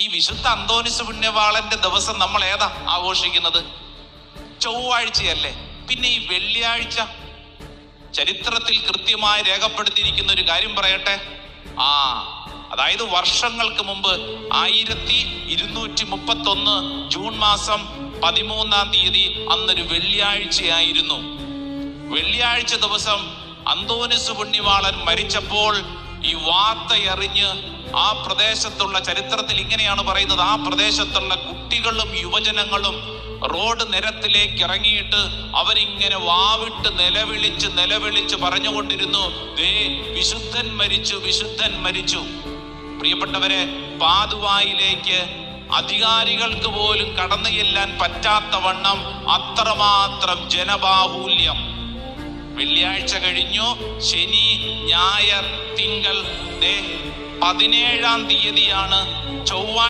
ഈ വിശുദ്ധ അന്തോനിസ് പുണ്യവാളന്റെ ദിവസം നമ്മൾ ഏതാ ആഘോഷിക്കുന്നത്? ചൊവ്വാഴ്ചയല്ലേ. പിന്നെ ഈ വെള്ളിയാഴ്ച. ചരിത്രത്തിൽ കൃത്യമായി രേഖപ്പെടുത്തിയിരിക്കുന്ന ഒരു കാര്യം പറയട്ടെ. ആ അതായത് വർഷങ്ങൾക്ക് മുമ്പ് ആയിരത്തി ഇരുന്നൂറ്റി മുപ്പത്തി ഒന്ന് ജൂൺ മാസം പതിമൂന്നാം തീയതി അന്നൊരു വെള്ളിയാഴ്ചയായിരുന്നു. വെള്ളിയാഴ്ച ദിവസം അന്തോനിസ് പുണ്യവാളൻ മരിച്ചപ്പോൾ ഈ വാർത്തയറിഞ്ഞ് ആ പ്രദേശത്തുള്ള ചരിത്രത്തിൽ ഇങ്ങനെയാണ് പറയുന്നത്. ആ പ്രദേശത്തുള്ള കുട്ടികളും യുവജനങ്ങളും റോഡ് നിരത്തിലേക്ക് ഇറങ്ങിയിട്ട് അവരിങ്ങനെ വാവിട്ട് നിലവിളിച്ച് നിലവിളിച്ച് പറഞ്ഞുകൊണ്ടിരുന്നു. ദേ വിശുദ്ധൻ മരിച്ചു വിശുദ്ധൻ മരിച്ചു. പ്രിയപ്പെട്ടവരെ പാതുവായിലേക്ക് അധികാരികൾക്ക് പോലും കടന്നു ചെല്ലാൻ പറ്റാത്ത വണ്ണം അത്രമാത്രം ജനബാഹുല്യം. വെള്ളിയാഴ്ച കഴിഞ്ഞു. ശനി ഞായർ തിങ്കൾ പതിനേഴാം തീയതിയാണ് ചൊവ്വ